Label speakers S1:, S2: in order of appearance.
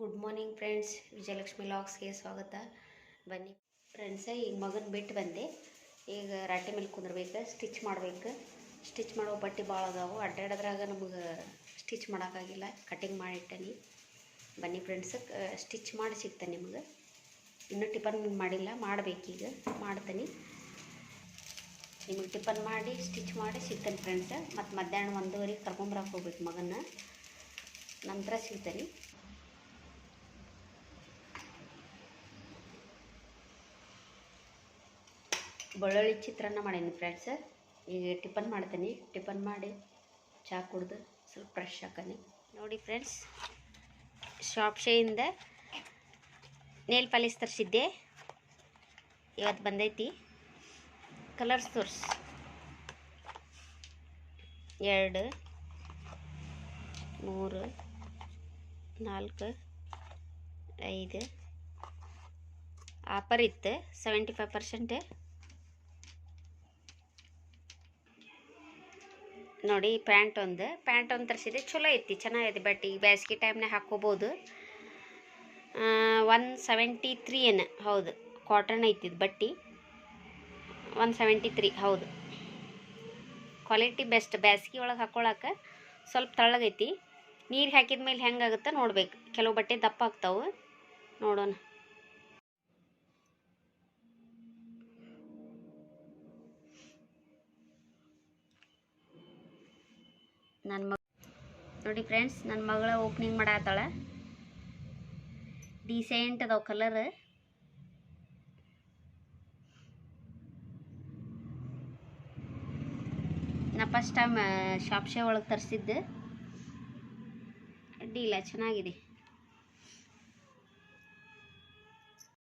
S1: Good morning friends Vijayalakshmi ಲಾಗ್ಸ್ಗೆ ಸ್ವಾಗತ. ಬನ್ನಿ. ಫ್ರೆಂಡ್ಸ ಈಗ ಮಗನ ಬಿಟ್ಟು ಬಂದೆ. ಈಗ ರಾಟೆ ಮೇಲೆ ಕುಂದ್ರಬೇಕು ಸ್ಟಿಚ್ ಮಾಡ್ಬೇಕು. ಸ್ಟಿಚ್ ಮಾಡೋ ಬಟ್ಟೆ ಭಾಳ ಅದಾವು. ಅಡ್ಡಾಡೋದ್ರಾಗ ನಮಗೆ ಸ್ಟಿಚ್ ಮಾಡೋಕ್ಕಾಗಿಲ್ಲ ಕಟಿಂಗ್ ಮಾಡಿಟ್ಟನಿ. ಬನ್ನಿ ಫ್ರೆಂಡ್ಸ್ ಸ್ಟಿಚ್ ಮಾಡಿ ಸಿಗ್ತಾನೆ ನಿಮಗೆ. ಇನ್ನೂ ಟಿಫನ್ ಮಾಡಿಲ್ಲ ಮಾಡಬೇಕೀಗ ಮಾಡ್ತೀನಿ. ನಿಮಗೆ ಟಿಫನ್ ಮಾಡಿ ಸ್ಟಿಚ್ ಮಾಡಿ ಸಿಗ್ತಾನೆ ಫ್ರೆಂಡ್ಸ್ ಮತ್ತು ಮಧ್ಯಾಹ್ನ ಒಂದೂವರೆಗೆ ಕರ್ಕೊಂಬರಕ್ಕೆ ಹೋಗ್ಬೇಕು ಮಗನ ನಂತರ ಸಿಗ್ತಾನೆ. ಬೆಳ್ಳುಳ್ಳಿ ಚಿತ್ರಾನ್ನ ಮಾಡೀನಿ ಫ್ರೆಂಡ್ಸ್ ಈಗ ಟಿಫನ್ ಮಾಡ್ತೀನಿ. ಟಿಫನ್ ಮಾಡಿ ಚಹಾ ಕುಡ್ದು ಸ್ವಲ್ಪ ಫ್ರೆಶ್ ಹಾಕನಿ. ನೋಡಿ ಫ್ರೆಂಡ್ಸ್ ಶಾಪ್ ಶೈಯಿಂದ ನೇಲ್ ಪಾಲಿಸ್ ತರಿಸಿದ್ದೆ. ಇವತ್ತು ಬಂದೈತಿ. ಕಲರ್ಸ್ ತೋರ್ಸ್. ಎರಡು, ಮೂರು, ನಾಲ್ಕು, ಐದು. ಆಫರ್ ಇತ್ತು. ಸೆವೆಂಟಿ ಫೈವ್ ಪರ್ಸೆಂಟ್ ನೋಡಿ, ಪ್ಯಾಂಟ್ ಒಂದು. ಪ್ಯಾಂಟ್ ಒಂದು ತರಿಸಿದೆ ಚಲೋ ಐತಿ, ಚೆನ್ನಾಗೈತಿ ಬಟ್ ಈಗ ಬೇಸಿಗೆ ಟೈಮ್ನಾಗ ಹಾಕ್ಕೋಬೋದು. ಒನ್ ಸೆವೆಂಟಿ ತ್ರೀ ಏನು? ಹೌದು ಕಾಟನ್ ಐತಿ ಬಟ್ಟೆ. ಒನ್ ಸೆವೆಂಟಿ ತ್ರೀ ಹೌದು. ಕ್ವಾಲಿಟಿ ಬೆಸ್ಟ್ ಬೇಸಿಗೆ ಒಳಗೆ ಹಾಕ್ಕೊಳಕ್ಕೆ ಸ್ವಲ್ಪ ತಳ್ಳಗೈತಿ. ನೀರು ಹಾಕಿದ ಮೇಲೆ ಹೆಂಗಾಗುತ್ತೆ ನೋಡ್ಬೇಕು. ಕೆಲವು ಬಟ್ಟೆ ದಪ್ಪ ಆಗ್ತಾವೆ. ನೋಡೋಣ. ನನ್ನ ಮಗ ನೋಡಿ ಫ್ರೆಂಡ್ಸ್ ನನ್ನ ಮಗಳ ಓಪನಿಂಗ್ ಮಾಡತ್ತಾಳೆ ಡೀಸೆಂಟ್ ಅದಾವ ಕಲರ್ ನಾ ಫಸ್ಟ್ ಟೈಮ್ ಶಾಪ್ ಶೇ ಒಳಗೆ ತರಿಸಿದ್ದೆ. ಅಡ್ಡಿಲ್ಲ ಚೆನ್ನಾಗಿದೆ.